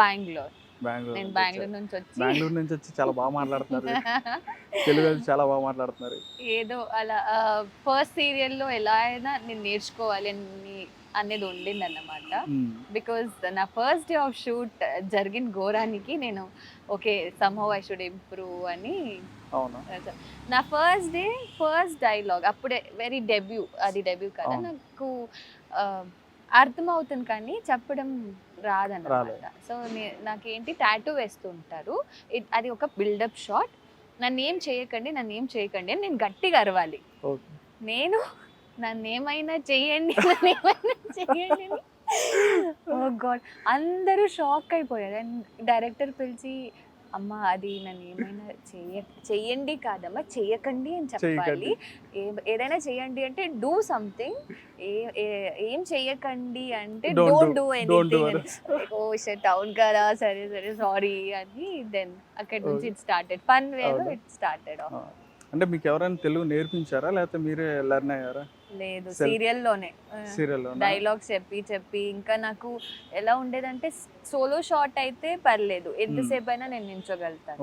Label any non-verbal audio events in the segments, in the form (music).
బెంగళూరు. నేను బెంగళూరు. నుంచి వచ్చి బెంగళూరు నుంచి వచ్చి చాలా బాగా మాట్లాడుతున్నారు. తెలుగు చాలా బాగా మాట్లాడుతున్నారు. ఏదో అలా ఫస్ట్ సీరియల్లో ఎలా అయినా నేను నేర్చుకోవాలి అని అనేది ఉండింది అన్నమాట బికాజ్ నా ఫస్ట్ డే ఆఫ్ షూట్ జరిగిన ఘోరానికి నేను okay somehow I should improve అని అవునా? నా ఫస్ట్ డే ఫస్ట్ డైలాగ్ అప్పుడే వెరీ డెబ్యూ అది డెబ్యూ కదా. నాకు అర్థమవుతుంది కానీ చెప్పడం రాదన్నమాట. సో నాకేంటి టాటూ వేస్తుంటారు. అది ఒక బిల్డప్ షాట్. నన్ను ఏం చేయకండి నన్ను ఏం చేయకండి అని నేను గట్టిగా అరవాలి. నేను నన్ను ఏమైనా చెయ్యండి నన్ను ఏమైనా చెయ్యండి (laughs) ఓ గాడ్. అందరూ షాక్ అయిపోయారు. అండ్ డైరెక్టర్ పిలిచి అమ్మ అది నన్ను ఏమైనా చెయ్య చెయ్యండి కాదమ్మా చెయ్యకండి అని చెప్పాలి. ఏదైనా చెయ్యండి అంటే డూ సంథింగ్ ఏం చెయ్యకండి అంటే don't do anything oh shut అవును కదా సరే సరే సారీ అని దెన్ అక్కడ నుంచి. ఇట్ స్టార్టెడ్ ఫన్ వేలో అవునా? It started. అంటే మీకు ఎవరైనా తెలుగు నేర్పించారా? లేకపోతే మీరే లెర్న్ అయ్యారా? లేదు. సీరియల్లోనే. సీరియల్లో డైలాగ్స్ చెప్పి చెప్పి. ఇంకా నాకు ఎలా ఉండేదంటే సోలో షాట్ అయితే పర్లేదు. ఎంతసేపు అయినా నేను నించోగలుగుతాను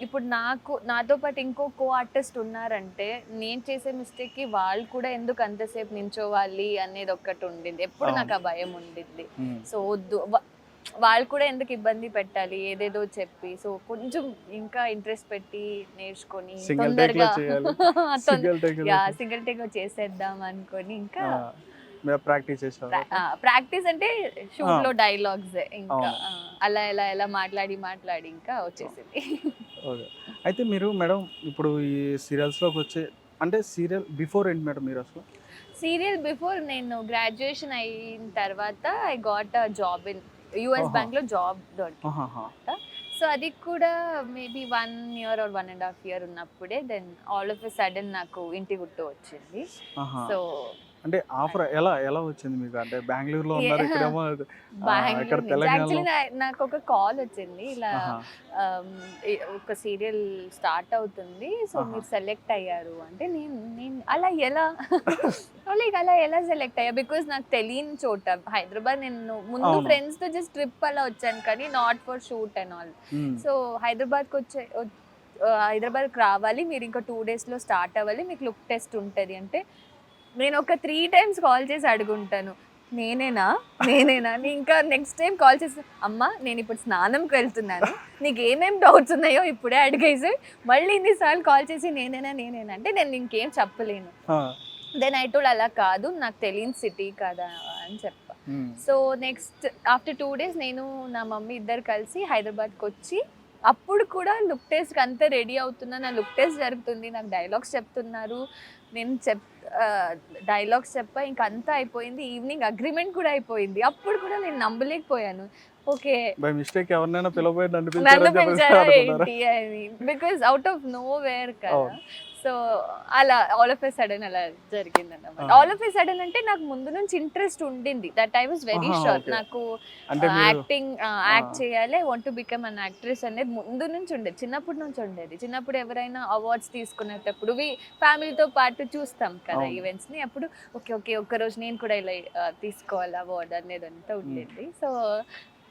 ఇప్పుడు నాకు నాతో పాటు ఇంకో కో ఆర్టిస్ట్ ఉన్నారంటే నేను చేసే మిస్టేక్కి వాళ్ళు కూడా ఎందుకు అంతసేపు నించోవాలి అనేది ఒక్కటి ఉండింది. ఎప్పుడు. నాకు ఆ భయం ఉండింది. సో వద్దు. వాళ్ళు కూడా ఎందుకు ఇబ్బంది పెట్టాలి? ఏదేదో చెప్పి. సో కొంచెం ఇంకా ఇంట్రెస్ట్ పెట్టి నేర్చుకొని తొందరగా సింగిల్ (laughs) టేక్ చేసేద్దాం అనుకొని ఇంకా ప్రాక్టీస్ ప్రాక్టీస్ అంటే షూట్లో డైలాగ్స్ ఇంకా. అలా ఎలా ఎలా మాట్లాడి మాట్లాడి ఇంకా వచ్చేసింది. అయితే మీరు మేడం ఇప్పుడు ఈ సీరియల్స్లోకి వచ్చే అంటే సీరియల్ బిఫోర్ ఏంటి మేడం మీరు అసలు? సీరియల్ బిఫోర్ నేను గ్రాడ్యుయేషన్ అయిన తర్వాత I got a job in US. బ్యాంక్లో జాబ్ దొరికింది. సో అది కూడా maybe one year or one and half year ఉన్నప్పుడే then all of a sudden నాకు ఇంటి గుట్టు వచ్చింది. సో అంటే ఆఫర్ ఎలా ఎలా వచ్చింది మీకు? అంటే బెంగళూరులో ఉన్నారు. ఇక్కడేమో ఇక్కడ తెలంగాణలో- యాక్చువల్లీ నాకు ఒక కాల్ వచ్చింది. ఇలా ఒక సీరియల్ స్టార్ట్ అవుతుంది. సో. మీరు సెలెక్ట్ అయ్యారు. అంటే నేను నేను అలా ఎలా? (laughs) లైక్ అలా ఎలా సెలెక్ట్ అయ్యా? బికాస్ నాకు తెలియని చోట హైదరాబాద్ నేను ముందు. ఫ్రెండ్స్తో జస్ట్ ట్రిప్ అలా వచ్చాను. కానీ not for shoot and all. So హైదరాబాద్కి వచ్చే హైదరాబాద్కి రావాలి. మీరు ఇంకా టూ డేస్లో స్టార్ట్ అవ్వాలి. మీకు లుక్ టెస్ట్ ఉంటుంది. అంటే నేను ఒక త్రీ టైమ్స్ కాల్ చేసి అడుగుంటాను. నేనేనా? నేనేనా? నీ ఇంకా నెక్స్ట్ టైం కాల్ చేసి అమ్మ నేను ఇప్పుడు స్నానంకి వెళ్తున్నాను. నీకు ఏమేం డౌట్స్ ఉన్నాయో ఇప్పుడే అడిగేసి మళ్ళీ ఇన్నిసార్లు కాల్ చేసి నేనేనా? నేనేనా? అంటే నేను ఇంకేం చెప్పలేను. దెన్ ఐ టోల్ అలా కాదు. నాకు తెలియని సిటీ కదా అని చెప్పా. So next after two days నేను నా మమ్మీ ఇద్దరు కలిసి హైదరాబాద్కి వచ్చి అప్పుడు కూడా లుక్ టెస్ట్కి అంతా రెడీ అవుతున్నా. నా లుక్ టెస్ట్ జరుగుతుంది. నాకు డైలాగ్స్ చెప్తున్నారు. నేను చెప్ డైలాగ్స్ చెప్పా ఇంకా అంతా అయిపోయింది. ఈవినింగ్ అగ్రిమెంట్ కూడా అయిపోయింది. అప్పుడు కూడా నేను నమ్మలేకపోయాను. ఓకే. బై మిస్టేక్ ఎవరినైనా పిలవబోయి నన్ను అని? Because out of nowhere కదా. సో అలా ఆల్ ఆఫ్ ఎ సడన్ అలా జరిగింది అన్నమాట. ఆల్ ఆఫ్ ఎ సడన్ అంటే నాకు ముందు నుంచి ఇంట్రెస్ట్ ఉండింది that I was very sure. నాకు యాక్టింగ్ యాక్ట్. చేయాలి want to become an actress అనేది ముందు నుంచి ఉండేది చిన్నప్పటి నుంచి ఉండేది చిన్నప్పుడు ఎవరైనా అవార్డ్స్ తీసుకునేటప్పుడు ఫ్యామిలీతో పాటు చూస్తాం కదా. ఈవెంట్స్ని అప్పుడు ఓకే ఓకే ఒక్క రోజు నేను కూడా ఇలా తీసుకోవాలి అవార్డ్ అనేది అంతా ఉండేది సో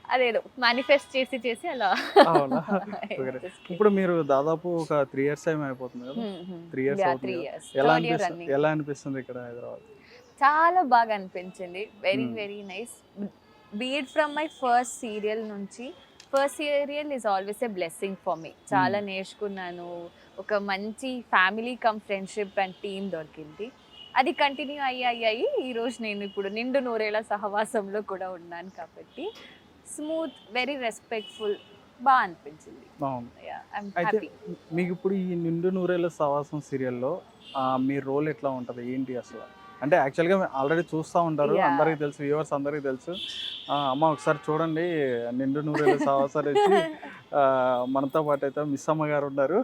అదేదో మేనిఫెస్ట్ చేసి చేసి అలా. అవునా? (laughs) ఇప్పుడు మీరు దాదాపు ఒక త్రీ ఇయర్స్ టైం అయిపోతుంది కదా? త్రీ? ఇయర్స్ ఎలా అనిపిస్తుంది? ఎలా అనిపిస్తుంది ఇక్కడ హైదరాబాద్? చాలా బాగా అనిపించింది. Very. Very nice beat from my first serial నుంచి first serial is always a blessing for me చాలా నేర్చుకున్నాను. ఒక మంచి family cum friendship and team దొరికింది. అది కంటిన్యూ అయ్యి అయ్యి అయ్యి ఈరోజు నేను ఇప్పుడు నిండు నూరేళ్ళ సహవాసంలో కూడా ఉన్నాను కాబట్టి స్మూత్ వెరీ రెస్పెక్ట్ఫుల్ బాగా అనిపించింది. అయితే మీకు ఇప్పుడు ఈ నిండు నూరేళ్ళ సవాసం సీరియల్లో మీ రోల్ ఎట్లా ఉంటుంది? ఏంటి అసలు? అంటే యాక్చువల్గా ఆల్రెడీ చూస్తూ ఉంటారు. అందరికీ తెలుసు వ్యూవర్స్ అందరికీ తెలుసు. ఆ, అమ్మ ఒకసారి చూడండి నిండు నూరేళ్ళ సవాసాలు వచ్చి (laughs) మనతో పాటు అయితే మిస్ అమ్మ గారు ఉన్నారు.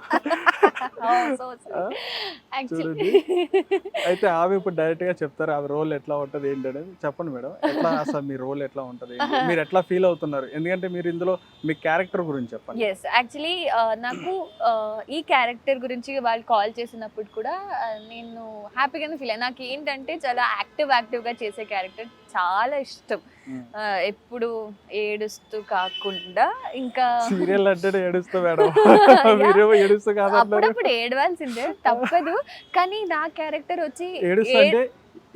చూడండి. అయితే ఆమె ఇప్పుడు డైరెక్ట్గా చెప్తారు ఆమె రోల్ ఎట్లా ఉంటుంది ఏంటి అనేది. చెప్పండి మేడం ఎట్లా అసలు మీ రోల్ ఎట్లా ఉంటుంది? (laughs) మీరు ఎట్లా ఫీల్ అవుతున్నారు? ఎందుకంటే మీరు ఇందులో మీ క్యారెక్టర్ గురించి చెప్పండి. ఎస్ యాక్చువల్లీ నాకు ఈ క్యారెక్టర్ గురించి వాళ్ళు కాల్ చేసినప్పుడు కూడా నేను హ్యాపీగానే ఫీల్ అయ్యాను నాకు ఏంటంటే చాలా యాక్టివ్ యాక్టివ్గా చేసే క్యారెక్టర్ చాలా ఇష్టం. ఎప్పుడు ఏడుస్తూ కాకుండా ఇంకా సీరియల్ అంటే ఏడుస్తా మేడం. (laughs) మీరేమో ఏడుస్తూ కాదంటారు అప్పుడప్పుడు ఏడవాల్సిందే తప్పదు. కానీ నా క్యారెక్టర్ వచ్చి ఏడుస్తా అంటే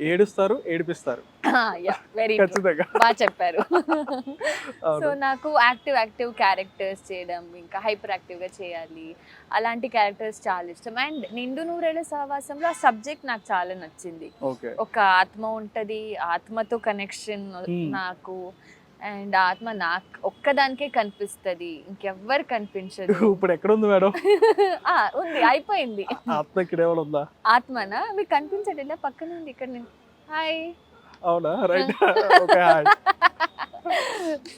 ఏడుస్తారు ఏడిపిస్తారు. (laughs) వెరీ ఖచ్చితంగా. బాగా చెప్పారు. (laughs) సో నాకు యాక్టివ్ యాక్టివ్ క్యారెక్టర్స్ చేయడం ఇంకా హైపర్ యాక్టివ్గా చేయాలి. అలాంటి క్యారెక్టర్స్ చాలా ఇష్టం. అండ్ నిండు నూరేళ్ళ సహవాసంలో ఆ సబ్జెక్ట్ నాకు చాలా నచ్చింది. ఒక ఆత్మ ఉంటది ఆత్మతో కనెక్షన్ Hmm. నాకు. అండ్ ఆత్మ నాకు ఒక్కదానికే కనిపిస్తది. ఇంకెవ్వరు కనిపించదు. (laughs) ఇప్పుడు ఎక్కడ ఉంది మేడం? ఆ, ఉంది అయిపోయింది. ఆత్మ ఇక్కడ ఉందా? ఆత్మనా? మీకు కనిపించట్లేదా? పక్కన ఉంది ఇక్కడ నేను హాయ్ అవునా? (laughs) రైట్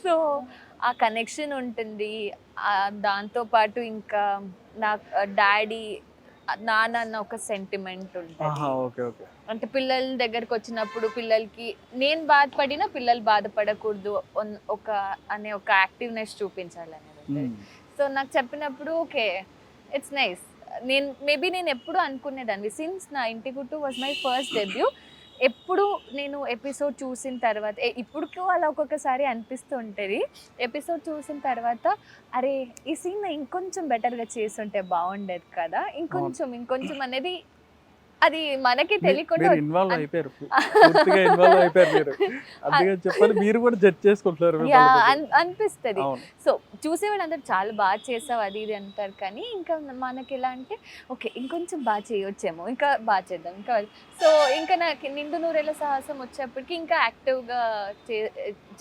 సో ఆ కనెక్షన్ ఉంటుంది. దాంతో పాటు ఇంకా నా డాడీ నాన్న అన్న ఒక సెంటిమెంట్ ఉంటుంది. అంటే పిల్లల దగ్గరకు వచ్చినప్పుడు పిల్లలకి నేను బాధపడినా పిల్లలు బాధపడకూడదు ఒక అనే ఒక యాక్టివ్నెస్ చూపించాలి అనేది. సో నాకు చెప్పినప్పుడు ఓకే ఇట్స్ నైస్ నేను మేబీ నేను ఎప్పుడు అనుకునేదాన్ని. సిన్స్ నా ఇంటి గుట్టు వాజ్ మై ఫస్ట్ డెబ్యూ ఎప్పుడు నేను ఎపిసోడ్ చూసిన తర్వాత ఇప్పుడుకు అలా ఒక్కొక్కసారి అనిపిస్తూ ఉంటుంది ఎపిసోడ్ చూసిన తర్వాత అరే ఈ సీన్ ఇంకొంచెం బెటర్గా చేస్తుంటే బాగుండేది కదా. ఇంకొంచెం ఇంకొంచెం అనేది అది మనకి తెలియకుండా ఇన్వాల్వ్ అయిపోయారు. పూర్తిగా ఇన్వాల్వ్ అయిపోయారు మీరు. (laughs) అందుకే చెప్పాలి మీరు కూడా జడ్జ్ చేసుకుంటున్నారు అనిపిస్తుంది. సో చూసేవాళ్ళు అందరు చాలా బాగా చేసావు అది ఇది అంటారు కానీ ఇంకా మనకి ఎలా అంటే ఓకే ఇంకొంచెం బాగా చేయొచ్చేమో ఇంకా బాగా చేద్దాం ఇంకా సో ఇంకా నాకు నిండు నూరేళ్ళ సాహసం వచ్చేప్పటికి ఇంకా యాక్టివ్గా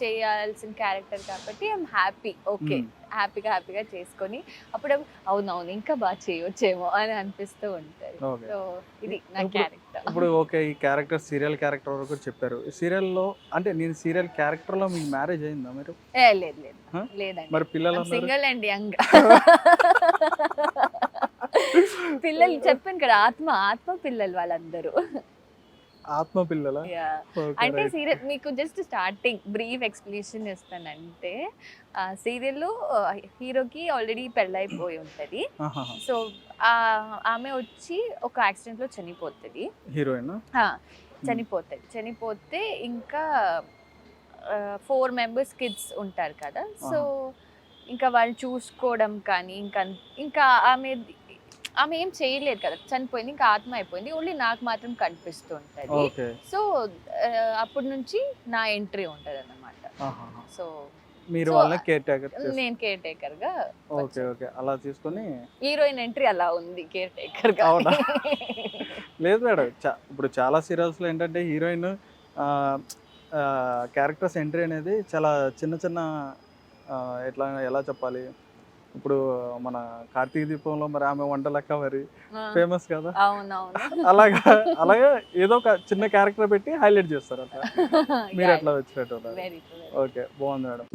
చేయాల్సిన క్యారెక్టర్ కాబట్టి ఐఎమ్ హ్యాపీ ఓకే. హ్యాపీగా హ్యాపీగా చేసుకొని అప్పుడు అవునవును ఇంకా బాగా చేయొచ్చేమో అని అనిపిస్తూ ఉంటుంది. సో ఇది నా క్యారెక్టర్. ఇప్పుడు (laughs) ఓకే ఈ క్యారెక్టర్ సీరియల్ క్యారెక్టర్ వరకు చెప్పారు. సీరియల్లో అంటే నేను సీరియల్ క్యారెక్టర్లో మీకు మ్యారేజ్ అయిందా మీరు? లేదు లేదు? లేదండి. మరి పిల్లలు సింగిల్ అండి యంగ్ పిల్లలు చెప్పాను కదా ఆత్మ ఆత్మ పిల్లలు వాళ్ళందరూ. ఆత్మ పిల్లల. అంటే సీరియల్ మీకు జస్ట్ స్టార్టింగ్ బ్రీఫ్ ఎక్స్ప్లెనేషన్ ఇస్తానంటే ఆ సీరియల్లో హీరోకి ఆల్రెడీ పెళ్ళైపోయి ఉంటుంది. సో ఆమె వచ్చి ఒక యాక్సిడెంట్లో చనిపోతుంది. హీరోయిన్? ఆ, చనిపోతుంది. చనిపోతే ఇంకా ఫోర్ మెంబర్స్ కిడ్స్ ఉంటారు కదా. సో ఇంకా వాళ్ళు చూసుకోవడం కానీ ఇంకా ఇంకా ఆమె ఆమె ఏం చేయలేదు కదా చనిపోయింది ఇంకా ఆత్మ అయిపోయింది. ఓన్లీ నాకు మాత్రం కనిపిస్తూ ఉంటుంది సో అప్పటి నుంచి నా ఎంట్రీ ఉంటుంది అన్నమాట సో మీరు So, వాళ్ళని కేర్ టేకర్ నేను కేర్ టేకర్గా ఓకే ఓకే. అలా తీసుకొని హీరోయిన్ ఎంట్రీ అలా ఉంది కేర్ టేకర్గా అవునా? (laughs) లేదు మేడం ఇప్పుడు చాలా సీరియల్స్లో ఏంటంటే హీరోయిన్ క్యారెక్టర్స్ ఎంట్రీ అనేది చాలా చిన్న చిన్న ఎట్లా ఎలా చెప్పాలి? ఇప్పుడు మన కార్తీక దీపంలో మరి ఆమె వంట లెక్క మరి ఫేమస్ కదా. అలాగా అలాగే ఏదో ఒక చిన్న క్యారెక్టర్ పెట్టి హైలైట్ చేస్తారు అట్లా. (laughs) మీరు ఎట్లా వచ్చినట్టు ఓకే బాగుంది మేడం.